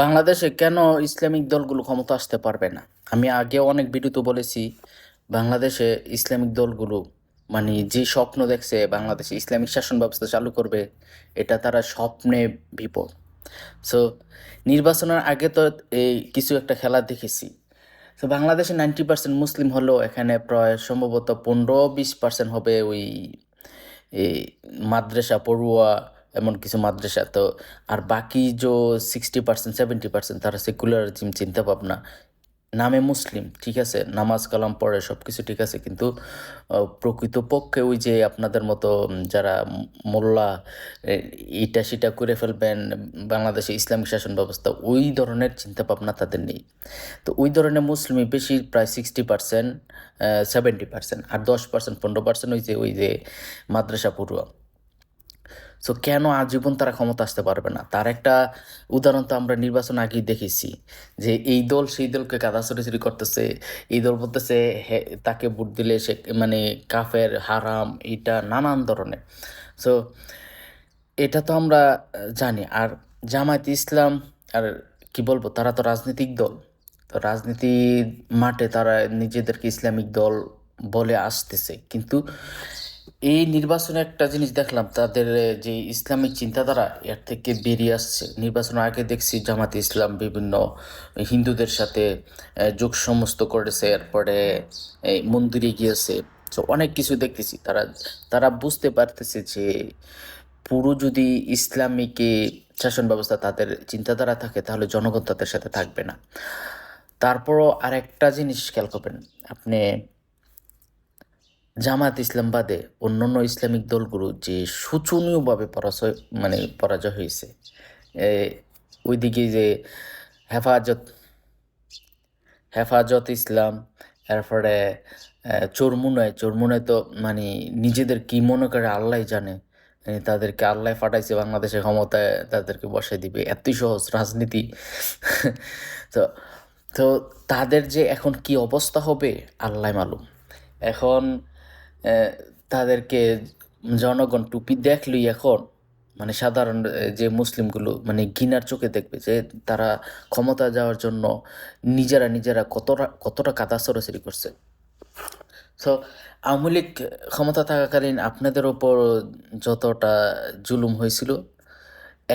বাংলাদেশে কেন ইসলামিক দলগুলো ক্ষমতা আসতে পারবে না? আমি আগেও অনেক ভিডিওতে বলেছি, বাংলাদেশে ইসলামিক দলগুলো মানে যে স্বপ্ন দেখছে বাংলাদেশে ইসলামিক শাসন ব্যবস্থা চালু করবে, এটা তারা স্বপ্নে বিপদ। সো নির্বাচনের আগে তো এই কিছু একটা খেলা দেখেছি। তো বাংলাদেশে নাইনটি পার্সেন্ট মুসলিম হলেও এখানে প্রায় সম্ভবত পনেরো বিশ পার্সেন্ট হবে ওই, এই মাদ্রাসা, পড়ুয়া এমন কিছু মাদ্রাসা। তো আর বাকি যে সিক্সটি পার্সেন্ট সেভেন্টি পার্সেন্ট তারা সেকুলারিজম চিন্তা ভাবনা নামে মুসলিম, ঠিক আছে? নামাজ, কালাম পড়ে সব কিছু ঠিক আছে। কিন্তু প্রকৃতপক্ষে ওই যে আপনাদের মতো যারা মোল্লা ইটা সেটা করে ফেলবেন, বাংলাদেশে ইসলামিক শাসন ব্যবস্থা, ওই ধরনের চিন্তা ভাবনা তাদের নেই। তো ওই ধরনের মুসলিমই বেশি প্রায় সিক্সটি পার্সেন্ট সেভেন্টি পার্সেন্ট আর দশ পার্সেন্ট পনেরো পার্সেন্ট ওই যে ওই যে মাদ্রাসা পড়ুয়া। সো কেন আজীবন তারা ক্ষমতা আসতে পারবে না? তার একটা উদাহরণ তো আমরা নির্বাচন আগেই দেখেছি, যে এই দল সেই দলকে কাদা ছড়াছড়ি করতেছে, এই দল বলতেছে তাকে ভোট দিলে সে মানে কাফের, হারাম, এটা নানান ধরনের। সো এটা তো আমরা জানি। আর জামায়াত ইসলাম, আর কি বলব, তারা তো রাজনৈতিক দল। তো রাজনীতি মাঠে তারা নিজেদেরকে ইসলামিক দল বলে আসতেছে। কিন্তু এই নির্বাচনে একটা জিনিস দেখলাম, তাদের যে ইসলামিক চিন্তাধারা, এর থেকে বেরিয়ে আসছে। নির্বাচনের আগে দেখছি জামাতে ইসলাম বিভিন্ন হিন্দুদের সাথে যোগ সমস্ত করেছে, এরপরে মন্দিরে গিয়েছে। তো অনেক কিছু দেখতেছি। তারা তারা বুঝতে পারতেছে যে পুরো যদি ইসলামিক শাসন ব্যবস্থা তাদের চিন্তাধারা থাকে, তাহলে জনগণ তাদের সাথে থাকবে না। তারপরও আরেকটা জিনিস খেয়াল করবেন। আপনি জামাত ইসলাম বাদে অন্যান্য ইসলামিক দলগুলো যে শোচনীয়ভাবে পরাজয় মানে পরাজয় হয়েছে ওইদিকে যে হেফাজত হেফাজত ইসলাম, এরপরে চরমুনায় চরমুনায় তো মানে নিজেদের কি মনে করে আল্লাহ জানে তাদেরকে আল্লাহ ফাটাইছে বাংলাদেশের ক্ষমতায় তাদেরকে বসাই দিবে এতই সহজ রাজনীতি। তো তো তাদের যে এখন কি অবস্থা হবে, আল্লাহ মালুম। এখন তাদেরকে জনগণ টুপি দেখলই এখন মানে সাধারণ যে মুসলিমগুলো মানে ঘৃণার চোখে দেখবে যে তারা ক্ষমতা যাওয়ার জন্য নিজেরা নিজেরা কতটা কতটা কাদা সরাসরি করছে। সো আওয়ামী লীগ ক্ষমতা থাকাকালীন আপনাদের ওপর যতটা জুলুম হয়েছিল,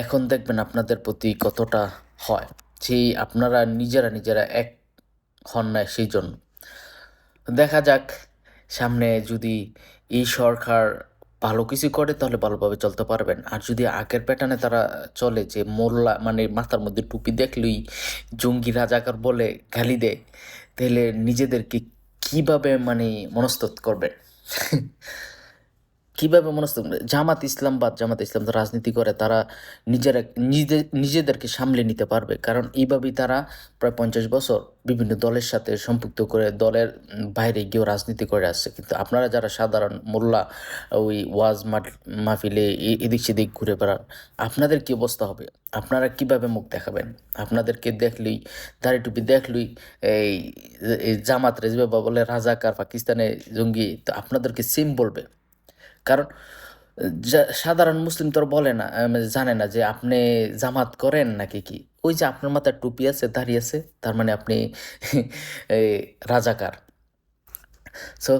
এখন দেখবেন আপনাদের প্রতি কতটা হয়। সেই আপনারা নিজেরা নিজেরা এক হন না সেই জন্য দেখা যাক সামনে যদি এই সরকার ভালো কিছু করে, তাহলে ভালোভাবে চলতে পারবেন। আর যদি আগের প্যাটার্নে তারা চলে, যে মোল্লা মানে মাথার মধ্যে টুপি দেখলেই জঙ্গি রাজাকার বলে গালি দেয়, তাহলে নিজেদেরকে কীভাবে মানে মনস্তত করবেন কীভাবে মনস্তত জামাত ইসলাম বাদ জামাত ইসলাম রাজনীতি করে, তারা নিজেরা, নিজে, নিজেদেরকে সামলে নিতে পারবে। কারণ এইভাবেই তারা প্রায় পঞ্চাশ বছর বিভিন্ন দলের সাথে সম্পৃক্ত করে দলের বাইরে গিয়েও রাজনীতি করে আসছে। কিন্তু আপনারা যারা সাধারণ মোল্লা, ওই ওয়াজ মাহফিলে এদিক সেদিক ঘুরে বেড়ান, আপনাদের কি অবস্থা হবে? আপনারা কীভাবে মুখ দেখাবেন? আপনাদেরকে দেখলেই, দাড়ি টুপি দেখলেই, এই এই জামাত রেজবে বা বলে রাজাকার পাকিস্তানে জঙ্গি, তো আপনাদেরকে সেম বলবে। কারণ সাধারণ মুসলিম তো বলে না জানে না যে আপনি জামাত করেন নাকি কি। ওই যে আপনার মাথায় টুপি আছে দাঁড়িয়ে আছে, তার মানে আপনি রাজাকার। সো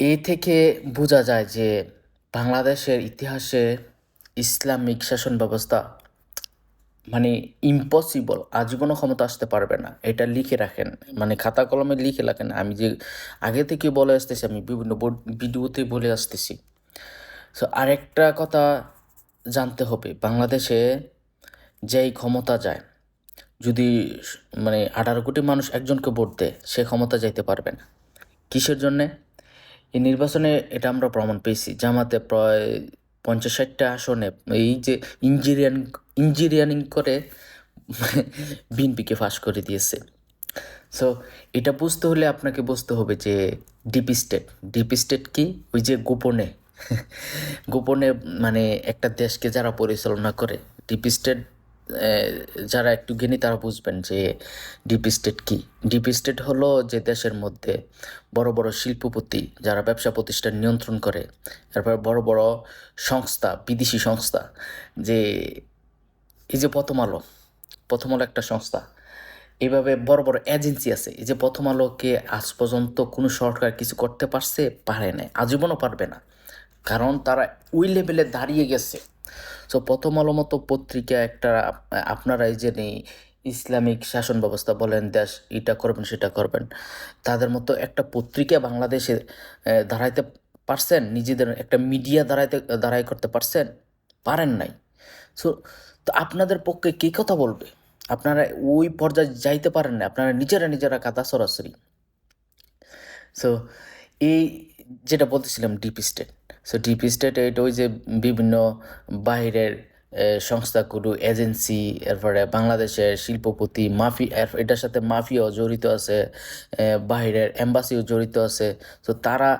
এই থেকে বোঝা যায় যে বাংলাদেশের ইতিহাসে ইসলামিক শাসন ব্যবস্থা মানে ইম্পসিবল আজীবনও ক্ষমতা আসতে পারবে না। এটা লিখে রাখেন মানে খাতা কলমে লিখে রাখেন। আমি যে আগে থেকে বলে আসতেছি, আমি বিভিন্ন ভিডিওতে বলে আসতেছি। সো আরেকটা কথা জানতে হবে, বাংলাদেশে যেই ক্ষমতা যায়, যদি মানে আঠারো কোটি মানুষ একজনকে ভোট দেয়, সে ক্ষমতা যাইতে পারবে না। কিসের জন্যে? এই নির্বাচনে এটা আমরা প্রমাণ পেয়েছি, জামাতে প্রায় পঞ্চাশ ষাটটা আসনে, এই যে ইঞ্জিনিয়ারিং ইঞ্জিনিয়ারিং করে বিএনপিকে ফাঁস করে দিয়েছে। সো এটা বুঝতে হলে আপনাকে বুঝতে হবে যে ডিপি স্টেট ডিপি স্টেট কি? ওই যে গোপনে গোপনে মানে একটা দেশকে যারা পরিচালনা করে ডিপি স্টেট যারা একটু জ্ঞানী তারা বুঝবেন যে ডিপি স্টেট কি? ডিপি স্টেট হলো যে দেশের মধ্যে বড় বড় শিল্পপতি যারা ব্যবসা প্রতিষ্ঠান নিয়ন্ত্রণ করে তারপর বড় বড় সংস্থা, বিদেশি সংস্থা, যে এই যে প্রথম আলো প্রথম আলো একটা সংস্থা এইভাবে বড় বড় এজেন্সি আছে, এই যে প্রথম আলোকে আজ পর্যন্ত কোনো সরকার কিছু করতে পারছে, পারে নাই, আজীবনও পারবে না, কারণ তারা ওই লেভেলে দাঁড়িয়ে গেছে। তো প্রথম আলো মতো পত্রিকা একটা আপনারা এই যে নেই ইসলামিক শাসন ব্যবস্থা বলেন, দেশ এটা করবেন, সেটা করবেন, তাদের মতো একটা পত্রিকা বাংলাদেশে দাঁড়াইতে পারছেন, নিজেদের একটা মিডিয়া দাঁড়াইতে, দাঁড়াই করতে পারছেন, পারেন নাই। সো তো আপনাদের পক্ষে কে কথা বলবে? আপনারা ওই পর্যায়ে যাইতে পারেন না, আপনারা নিজেরা নিজেরা কাদা সরাসরি। সো এই যেটা বলতেছিলাম deep state so deep state এটা ওই যে বিভিন্ন বাইরের সংস্থাগুলো এজেন্সি এরপরে বাংলাদেশের শিল্পপতি, মাফি এটার সাথে মাফিয়াও জড়িত আছে বাইরের এম্বাসিও জড়িত আছে। তো তারা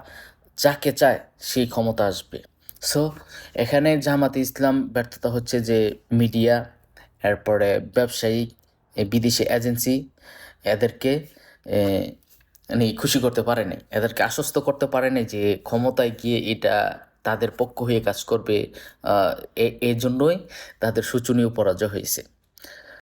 যাকে চায় সেই ক্ষমতা আসবে। সো এখানে জামাতে ইসলাম ব্যর্থতা হচ্ছে যে মিডিয়া, এরপরে ব্যবসায়ী বিদেশি এজেন্সি এদেরকে মানে খুশি করতে পারেনি এদেরকে আশ্বস্ত করতে পারেনি যে ক্ষমতায় গিয়ে এটা তাদের পক্ষ হয়ে কাজ করবে এ- জন্যই তাদের শোচনীয় পরাজয় হয়েছে।